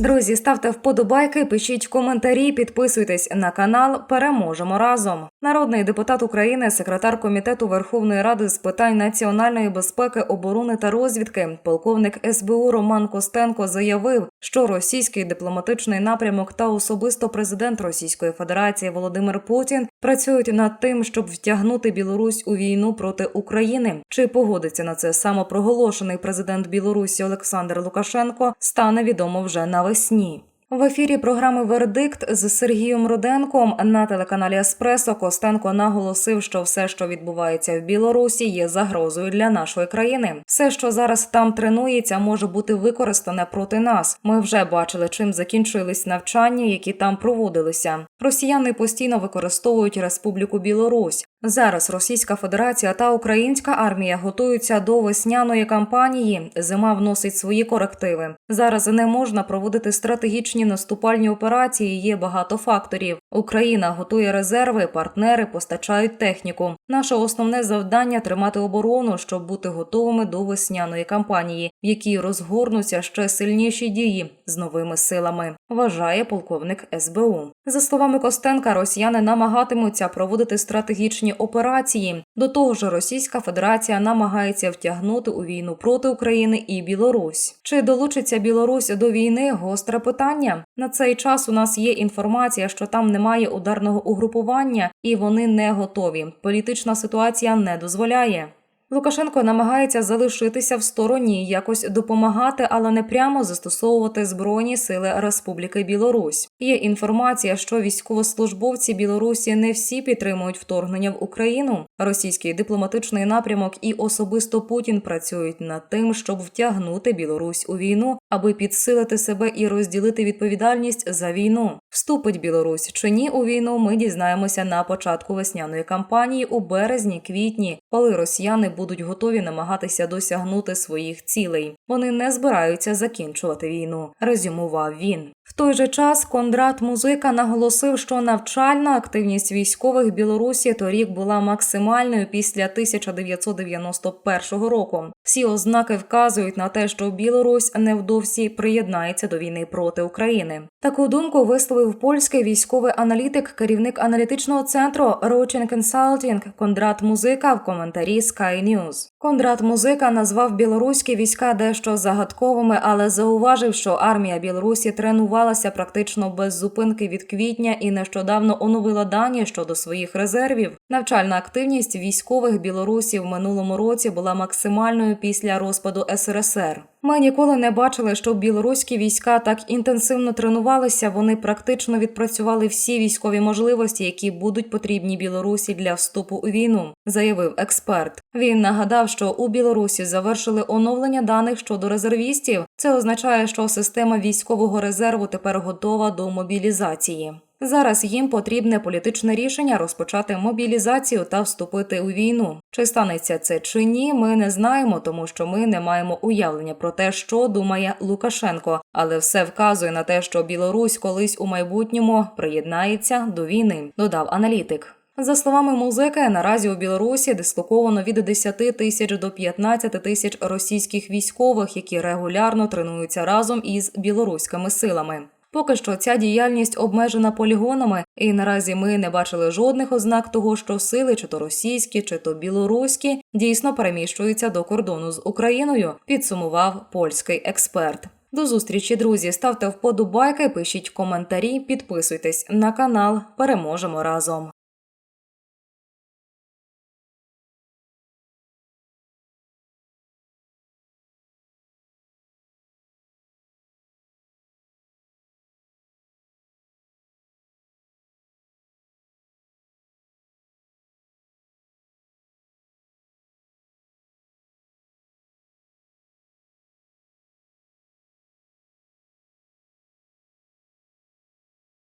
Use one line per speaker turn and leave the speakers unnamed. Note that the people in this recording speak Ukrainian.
Друзі, ставте вподобайки, пишіть коментарі, підписуйтесь на канал. Переможемо разом. Народний депутат України, секретар комітету Верховної Ради з питань національної безпеки, оборони та розвідки, полковник СБУ Роман Костенко заявив, що російський дипломатичний напрямок та особисто президент Російської Федерації Володимир Путін працюють над тим, щоб втягнути Білорусь у війну проти України. Чи погодиться на це самопроголошений президент Білорусі Олександр Лукашенко, стане відомо вже навесні. В ефірі програми Вердикт з Сергієм Руденком на телеканалі Еспресо Костенко наголосив, що все, що відбувається в Білорусі, є загрозою для нашої країни. Все, що зараз там тренується, може бути використане проти нас. Ми вже бачили, чим закінчились навчання, які там проводилися. Росіяни постійно використовують Республіку Білорусь. Зараз Російська Федерація та Українська армія готуються до весняної кампанії. Зима вносить свої корективи. Зараз не можна проводити стратегічні наступальні операції. Є багато факторів. Україна готує резерви, партнери постачають техніку. Наше основне завдання тримати оборону, щоб бути готовими до весняної кампанії, в якій розгорнуться ще сильніші дії з новими силами. Вважає полковник СБУ. За словами Костенка, росіяни намагатимуться проводити стратегічні операції. До того ж, Російська Федерація намагається втягнути у війну проти України і Білорусь. Чи долучиться Білорусь до війни? Гостре питання. На цей час у нас є інформація, що там немає ударного угрупування, і вони не готові. Політична ситуація не дозволяє. Лукашенко намагається залишитися в стороні, якось допомагати, але не прямо застосовувати збройні сили Республіки Білорусь. Є інформація, що військовослужбовці Білорусі не всі підтримують вторгнення в Україну. Російський дипломатичний напрямок і особисто Путін працюють над тим, щоб втягнути Білорусь у війну, аби підсилити себе і розділити відповідальність за війну. Вступить Білорусь чи ні у війну? Ми дізнаємося на початку весняної кампанії у березні-квітні, коли росіяни будуть готові намагатися досягнути своїх цілей. Вони не збираються закінчувати війну. Резюмував він. В той же час Кондрат Музика наголосив, що навчальна активність військових Білорусі торік була максимальною після 1991 року. Всі ознаки вказують на те, що Білорусь невдовзі приєднається до війни проти України. Таку думку висловив польський військовий аналітик, керівник аналітичного центру Rochen Consulting Кондрат Музика в коментарі Sky News. Кондрат Музика назвав білоруські війська дещо загадковими, але зауважив, що армія Білорусі тренувалася практично без зупинки від квітня і нещодавно оновила дані щодо своїх резервів. Навчальна активність військових білорусів минулому році була максимальною після розпаду СРСР. Ми ніколи не бачили, що білоруські війська так інтенсивно тренувалися. Вони практично відпрацювали всі військові можливості, які будуть потрібні Білорусі для вступу у війну, заявив експерт. Він нагадав, що у Білорусі завершили оновлення даних щодо резервістів. Це означає, що система військового резерву тепер готова до мобілізації. Зараз їм потрібне політичне рішення розпочати мобілізацію та вступити у війну. Чи станеться це чи ні, ми не знаємо, тому що ми не маємо уявлення про те, що думає Лукашенко, але все вказує на те, що Білорусь колись у майбутньому приєднається до війни, додав аналітик. За словами музики, наразі у Білорусі дислоковано від 10 тисяч до 15 тисяч російських військових, які регулярно тренуються разом із білоруськими силами. Поки що ця діяльність обмежена полігонами, і наразі ми не бачили жодних ознак того, що сили, чи то російські, чи то білоруські, дійсно переміщуються до кордону з Україною. Підсумував польський експерт. До зустрічі, друзі. Ставте вподобайки, пишіть коментарі, підписуйтесь на канал. Переможемо разом.